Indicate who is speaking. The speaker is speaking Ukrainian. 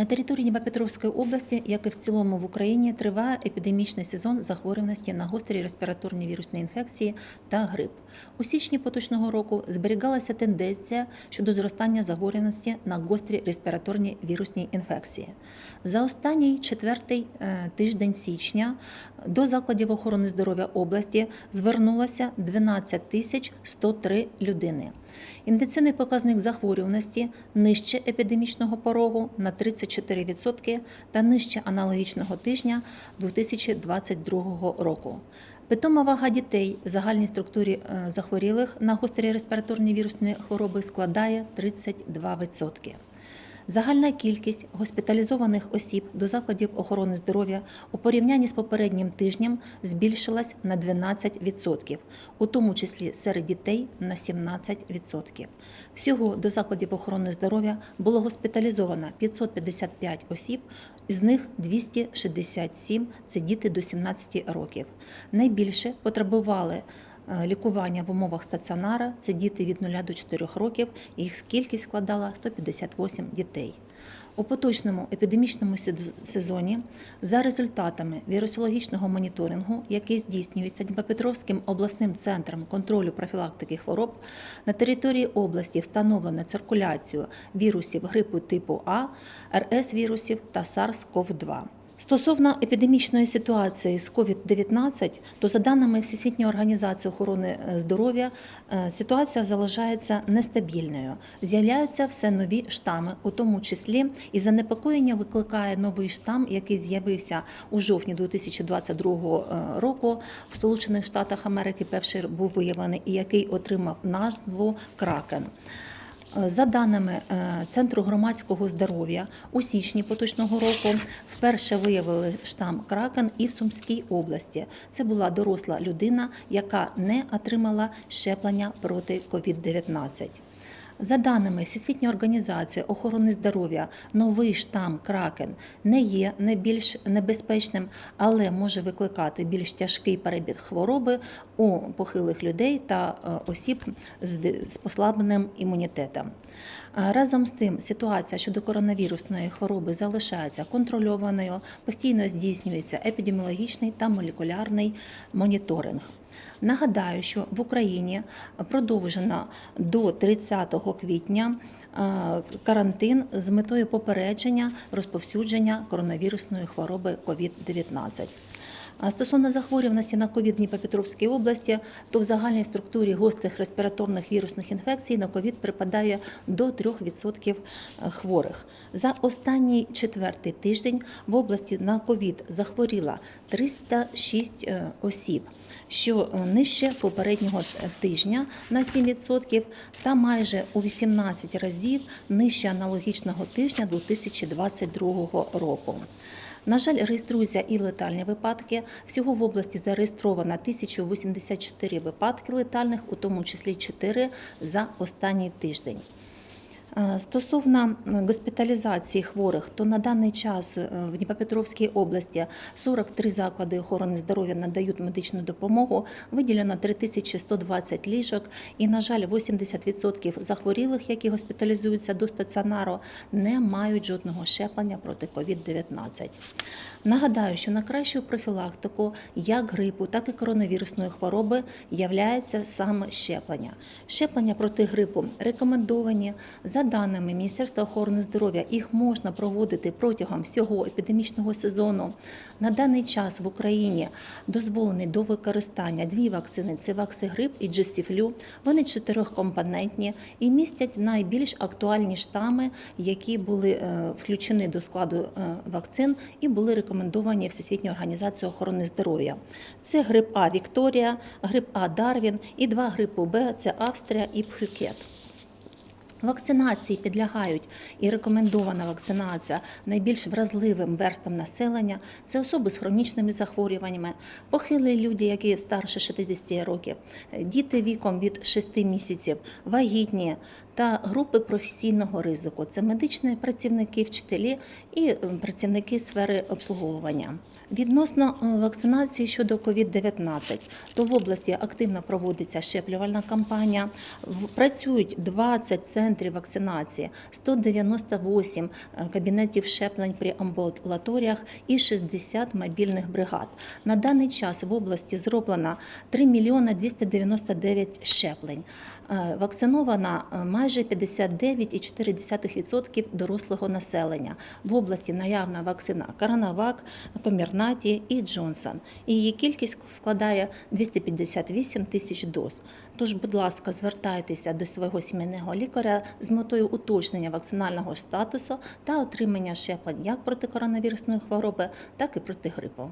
Speaker 1: На території Дніпропетровської області, як і в цілому в Україні, триває епідемічний сезон захворюваності на гострі респіраторні вірусні інфекції та грип. У січні поточного року зберігалася тенденція щодо зростання захворюваності на гострі респіраторні вірусні інфекції. За останній четвертий е, тиждень січня до закладів охорони здоров'я області звернулося 12 тисяч 103 людини. Індиційний показник захворюваності нижче епідемічного порогу на 34% та нижче аналогічного тижня 2022 року. Питома вага дітей в загальній структурі е, захворілих на гострі респіраторні вірусні хвороби складає 32%. Загальна кількість госпіталізованих осіб до закладів охорони здоров'я у порівнянні з попереднім тижнем збільшилась на 12%, у тому числі серед дітей на 17%. Всього до закладів охорони здоров'я було госпіталізовано 555 осіб, з них 267 – це діти до 17 років. Найбільше потребували лікування в умовах стаціонара це діти від 0 до 4 років, їх кількість складала 158 дітей. У поточному епідемічному сезоні за результатами вірусологічного моніторингу, який здійснюється Дніпропетровським обласним центром контролю профілактики хвороб, на території області встановлено циркуляцію вірусів грипу типу А, РС-вірусів та SARS-CoV-2. Стосовно епідемічної ситуації з COVID-19, то за даними Всесвітньої організації охорони е, здоров'я, е, ситуація залишається нестабільною. З'являються все нові штами, у тому числі і занепокоєння викликає новий штам, який з'явився у жовтні 2022 року в Сполучених Штатах Америки. Перший був виявлений і який отримав назву Кракен. Е, За даними е, Центру громадського здоров'я, у січні поточного року вперше виявили штам Кракен і в Сумській області. Це була доросла людина, яка не отримала щеплення проти COVID-19. За даними Всесвітньої організації охорони здоров'я, новий штам Кракен не є найбільш небезпечним, але може викликати більш тяжкий перебіг хвороби у похилих людей та е, осіб з послабленим імунітетом. Е, Разом з тим, ситуація щодо коронавірусної хвороби залишається контрольованою, постійно здійснюється епідеміологічний та молекулярний моніторинг. Нагадаю, що в Україні продовжено до 30 квітня е, карантин з метою попередження розповсюдження коронавірусної хвороби COVID-19. А Стосовно захворюваності на ковід в Дніпропетровській області, то в загальній структурі гострих респіраторних вірусних інфекцій на ковід припадає до 3% хворих. За останній четвертий тиждень в області на ковід захворіла 306 е, осіб, що е, нижче попереднього тижня на 7% та майже у 18 разів нижче аналогічного тижня 2022 року. На жаль, реєструються і летальні випадки. Всього в області зареєстровано 1084 випадки летальних, у тому числі 4 за останній тиждень. Е, Стосовно госпіталізації хворих, то на даний час е, в Дніпропетровській області 43 заклади охорони здоров'я надають медичну допомогу. Виділено 3120 ліжок, і, на жаль, 80% захворілих, які госпіталізуються до стаціонару, не мають жодного щеплення проти COVID-19. Нагадаю, що на кращу профілактику як грипу, так і коронавірусної хвороби являється саме щеплення. Щеплення проти грипу рекомендовані за даними Міністерства охорони здоров'я. Їх можна проводити протягом всього епідемічного сезону. На даний час в Україні дозволені до використання дві вакцини: це ваксигрип і Джесіфлю. Вони чотирьохкомпонентні і містять найбільш актуальні штами, які були е, включені до складу е, вакцин і були рекомендовані Всесвітньою організацією охорони здоров'я. Це грип А Вікторія, грип А Дарвін і два грипу Б це Австрія і Пхюкет. Вакцинації підлягають і рекомендована вакцинація найбільш вразливим верстам населення це особи з хронічними захворюваннями, похилі люди, які старше 60 років, діти віком від 6 місяців, вагітні та групи професійного ризику. Це медичні працівники, вчителі і е, працівники сфери обслуговування. Відносно е, вакцинації щодо COVID-19, то в області активно проводиться щеплювальна кампанія. Працюють 20 центрів центрів вакцинації, 198 е, кабінетів щеплень при амбулаторіях і 60 мобільних бригад. На даний час в області зроблено 3 мільйони 299 щеплень. Е, Вакциновано е, майже 59,4% дорослого населення. В області наявна вакцина Коронавак, Комірнаті і Джонсон. Її кількість складає 258 тисяч доз. Тож, будь ласка, звертайтеся до свого сімейного лікаря з метою уточнення вакцинального статусу та отримання щеплень як проти коронавірусної хвороби, так і проти грипу.